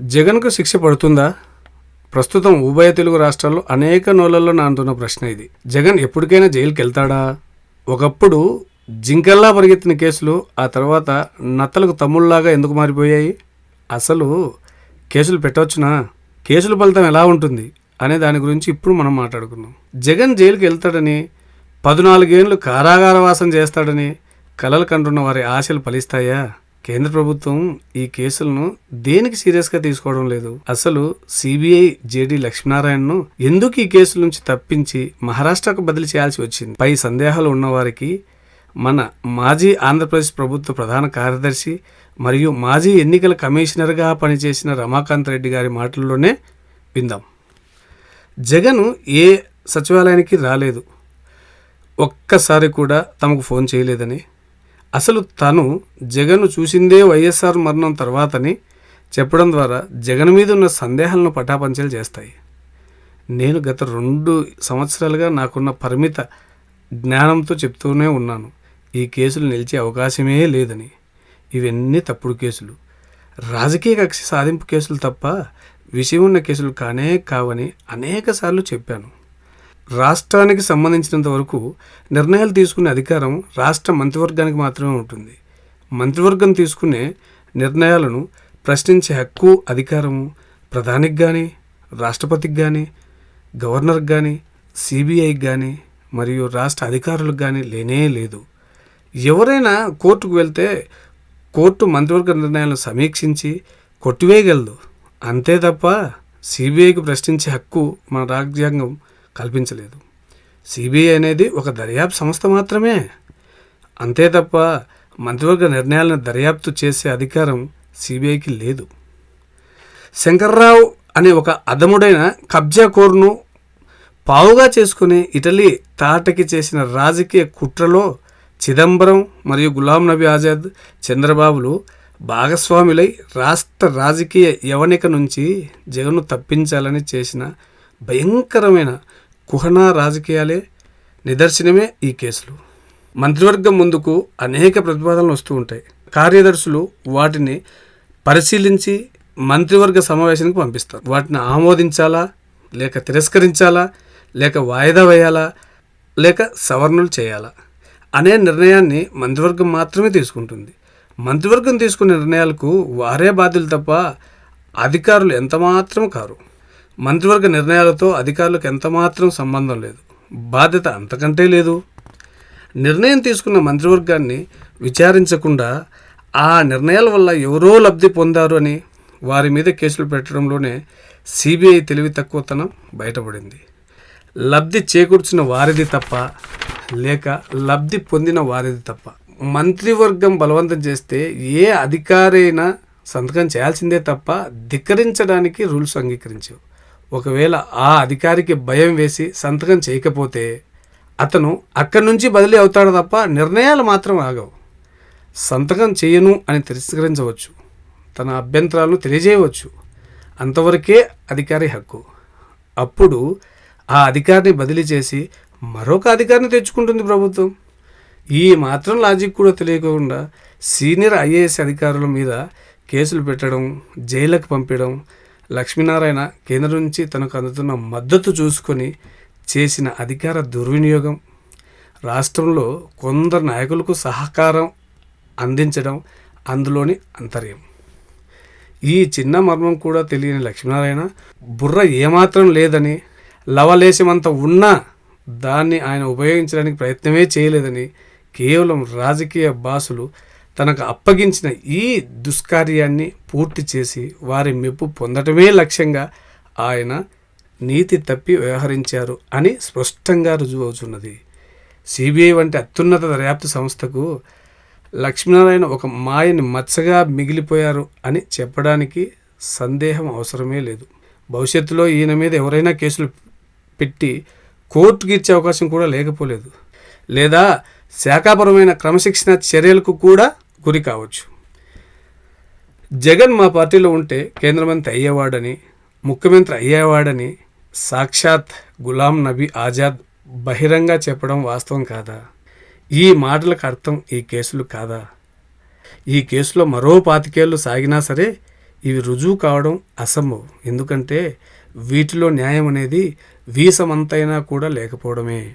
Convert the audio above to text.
జగన్కు శిక్ష పడుతుందా? ప్రస్తుతం ఉభయ తెలుగు రాష్ట్రాల్లో అనేక నోళ్ళలో నానుతున్న ప్రశ్న ఇది. జగన్ ఎప్పటికైనా జైలుకి వెళ్తాడా ఒకప్పుడు జింకల్లా పరిగెత్తిన కేసులు ఆ తర్వాత నత్తలకు తమ్ముళ్ళాగా ఎందుకు మారిపోయాయి? అసలు కేసులు పెట్టవచ్చునా? కేసుల ఫలితం ఎలా ఉంటుంది? అనే దాని గురించి ఇప్పుడు మనం మాట్లాడుకుందాం. జగన్ జైలుకి వెళ్తాడని పద్నాలుగేళ్ళు కారాగారవాసం చేస్తాడని కలలు కంటున్న వారి ఆశలు ఫలిస్తాయా? కేంద్ర ప్రభుత్వం ఈ కేసులను దేనికి సీరియస్గా తీసుకోవడం లేదు? అసలు సిబిఐ జేడి లక్ష్మీనారాయణను ఎందుకు ఈ కేసుల నుంచి తప్పించి మహారాష్ట్రకు బదిలీ చేయాల్సి వచ్చింది? పై సందేహాలు ఉన్నవారికి మన మాజీ ఆంధ్రప్రదేశ్ ప్రభుత్వ ప్రధాన కార్యదర్శి మరియు మాజీ ఎన్నికల కమిషనర్గా పనిచేసిన రమాకాంత్ రెడ్డి గారి మాటల్లోనే విందాం. జగన్ ఏ సచివాలయానికి రాలేదు. ఒక్కసారి కూడా తమకు ఫోన్ చేయలేదని అసలు తను జగన్ చూసిందే వైఎస్ఆర్ మరణం తర్వాతని చెప్పడం ద్వారా జగన్ మీద ఉన్న సందేహాలను పటాపంచలు చేస్తాయి. నేను గత రెండు సంవత్సరాలుగా నాకున్న పరిమిత జ్ఞానంతో చెప్తూనే ఉన్నాను. ఈ కేసులు నిలిచే అవకాశమే లేదని. ఇవన్నీ తప్పుడు కేసులు. రాజకీయ కక్ష సాధింపు కేసులు తప్ప విషయం ఉన్న కేసులు కానే కావని అనేకసార్లు చెప్పాను. రాష్ట్రానికి సంబంధించినంత వరకు నిర్ణయాలు తీసుకునే అధికారం రాష్ట్ర మంత్రివర్గానికి మాత్రమే ఉంటుంది. మంత్రివర్గం తీసుకునే నిర్ణయాలను ప్రశ్నించే హక్కు అధికారము ప్రధానికి కానీ రాష్ట్రపతికి కానీ గవర్నర్కి కానీ సిబిఐకి కానీ మరియు రాష్ట్ర అధికారులకు కానీ లేనే లేదు. ఎవరైనా కోర్టుకు వెళ్తే కోర్టు మంత్రివర్గ నిర్ణయాలను సమీక్షించి కొట్టివేయగలదు. అంతే తప్ప సిబిఐకి ప్రశ్నించే హక్కు మన రాజ్యాంగం కల్పించలేదు. సిబిఐ అనేది ఒక దర్యాప్తు సంస్థ మాత్రమే. అంతే తప్ప మంత్రివర్గ నిర్ణయాలను దర్యాప్తు చేసే అధికారం సిబిఐకి లేదు. శంకర్రావు అనే ఒక అదముడైన కబ్జా కోర్ను పావుగా చేసుకుని ఇటలీ తాటకి చేసిన రాజకీయ కుట్రలో చిదంబరం మరియు గులాం నబీ ఆజాద్ చంద్రబాబులు భాగస్వాములై రాష్ట్ర రాజకీయ యవనిక నుంచి జగన్ను తప్పించాలని చేసిన భయంకరమైన కుహనా రాజకీయాలే నిదర్శనమే ఈ కేసులు. మంత్రివర్గం ముందుకు అనేక ప్రతిపాదనలు వస్తూ ఉంటాయి. కార్యదర్శులు వాటిని పరిశీలించి మంత్రివర్గ సమావేశానికి పంపిస్తారు. వాటిని ఆమోదించాలా? లేక తిరస్కరించాలా? లేక వాయిదా వేయాలా? లేక సవరణలు చేయాలా? అనే నిర్ణయాన్ని మంత్రివర్గం మాత్రమే తీసుకుంటుంది. మంత్రివర్గం తీసుకునే నిర్ణయాలకు వారే బాధ్యులు తప్ప అధికారులు ఎంతమాత్రం కారు. మంత్రివర్గ నిర్ణయాలతో అధికారులకు ఎంతమాత్రం సంబంధం లేదు. బాధ్యత అంతకంటే లేదు. నిర్ణయం తీసుకున్న మంత్రివర్గాన్ని విచారించకుండా ఆ నిర్ణయాల వల్ల ఎవరో లబ్ధి పొందారు అని వారి మీద కేసులు పెట్టడంలోనే సిబిఐ తెలివి తక్కువతనం బయటపడింది. లబ్ధి చేకూర్చిన వారిది తప్ప లేక లబ్ధి పొందిన వారిది తప్ప. మంత్రివర్గం బలవంతం చేస్తే ఏ అధికారైనా సంతకం చేయాల్సిందే తప్ప ధిక్కరించడానికి రూల్స్ అంగీకరించవు. ఒకవేళ ఆ అధికారికి భయం వేసి సంతకం చేయకపోతే అతను అక్కడి నుంచి బదిలీ అవుతాడు తప్ప నిర్ణయాలు మాత్రం ఆగవు. సంతకం చేయను అని తిరస్కరించవచ్చు. తన అభ్యంతరాలను తెలియజేయవచ్చు. అంతవరకే అధికారి హక్కు. అప్పుడు ఆ అధికారిని బదిలీ చేసి మరొక అధికారిని తెచ్చుకుంటుంది ప్రభుత్వం. ఈ మాత్రం లాజిక్ కూడా తెలియకుండా సీనియర్ ఐఏఎస్ అధికారుల మీద కేసులు పెట్టడం జైలకు పంపించడం లక్ష్మీనారాయణ కేంద్రం నుంచి తనకు అందుతున్న మద్దతు చూసుకొని చేసిన అధికార దుర్వినియోగం రాష్ట్రంలో కొందరు నాయకులకు సహకారం అందించడం అందులోని అంతర్యం. ఈ చిన్న మర్మం కూడా తెలియని లక్ష్మీనారాయణ బుర్ర ఏమాత్రం లేదని లవలేశమంత ఉన్నా దాన్ని ఆయన ఉపయోగించడానికి ప్రయత్నమే చేయలేదని కేవలం రాజకీయ బాసులు తనకు అప్పగించిన ఈ దుష్కార్యాన్ని పూర్తి చేసి వారి మెప్పు పొందటమే లక్ష్యంగా ఆయన నీతి తప్పి వ్యవహరించారు అని స్పష్టంగా రుజువవుతున్నది సిబిఐ వంటి అత్యున్నత దర్యాప్తు సంస్థకు లక్ష్మీనారాయణ ఒక మాయని మచ్చగా మిగిలిపోయారు అని చెప్పడానికి సందేహం అవసరమే లేదు. భవిష్యత్తులో ఈయన మీద ఎవరైనా కేసులు పెట్టి కోర్టుకి ఇచ్చే అవకాశం కూడా లేకపోలేదు. లేదా శాఖాపరమైన క్రమశిక్షణ చర్యలకు కూడా గురి కావచ్చు. జగన్ మా పార్టీలో ఉంటే కేంద్ర మంత్రి అయ్యేవాడని ముఖ్యమంత్రి అయ్యేవాడని సాక్షాత్ గులాం నబీ ఆజాద్ బహిరంగ చెప్పడం వాస్తవం కాదా? ఈ మాటలకు అర్థం ఈ కేసులు కాదా? ఈ కేసులో మరో పాతికేళ్ళు సాగినా సరే ఇవి రుజువు కావడం అసంభవం. ఎందుకంటే వీటిలో న్యాయం అనేది వీసమంతైనా కూడా లేకపోవడమే.